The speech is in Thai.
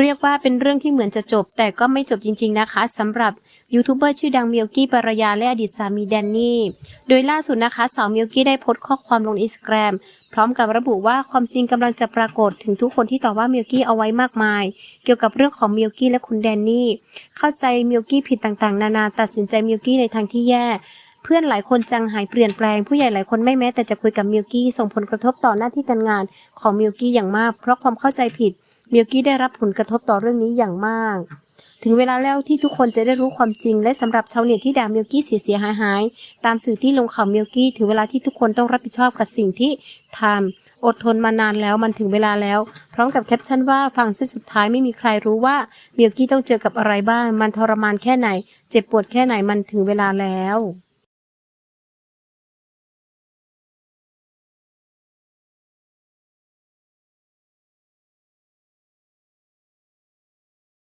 เรียกว่าเป็นเรื่องที่เหมือนจะจบ แต่ก็ไม่จบจริง ๆ นะคะสำหรับยูทูบเบอร์ชื่อดังมิลกี้ปรยาและอดีตสามีแดนนี่ โดยล่าสุดนะคะสาวมิลกี้ได้โพสต์ข้อความลงอินสตาแกรมพร้อมกับระบุว่าความจริงกำลังจะปรากฏถึงทุกคนที่ต่อว่ามิลกี้เอาไว้มากมาย เกี่ยวกับเรื่องของมิลกี้และคุณแดนนี่ เข้าใจมิลกี้ผิดต่างๆ นานาตัดสินใจมิลกี้ในทางที่แย่เพื่อนหลายคนจังหายเปลี่ยนแปลงผู้ใหญ่หลายคนไม่แม้แต่จะคุยกับมิลกี้ส่งผลกระทบต่อหน้าที่การงานของมิลกี้อย่างมาก เพราะความเข้าใจผิด มิลกี้ได้รับผลกระทบต่อเรื่องนี้อย่างมาก ถึงเวลาแล้วที่ทุกคนจะได้รู้ความจริง และสำหรับชาวเน็ตที่ด่ามิลกี้เสียเสียหายหายตามสื่อที่ลงข่าวมิลกี้ถึงเวลาที่ทุกคนต้องรับผิดชอบกับสิ่งที่ทำอดทนมานานแล้วมันถึงเวลาแล้ว พร้อมกับแคปชั่นว่าฟังเส้นสุดท้ายไม่มีใครรู้ว่ามิลกี้ต้องเจอกับอะไรบ้าง มันทรมานแค่ไหน เจ็บปวดแค่ไหนมันถึงเวลาแล้ว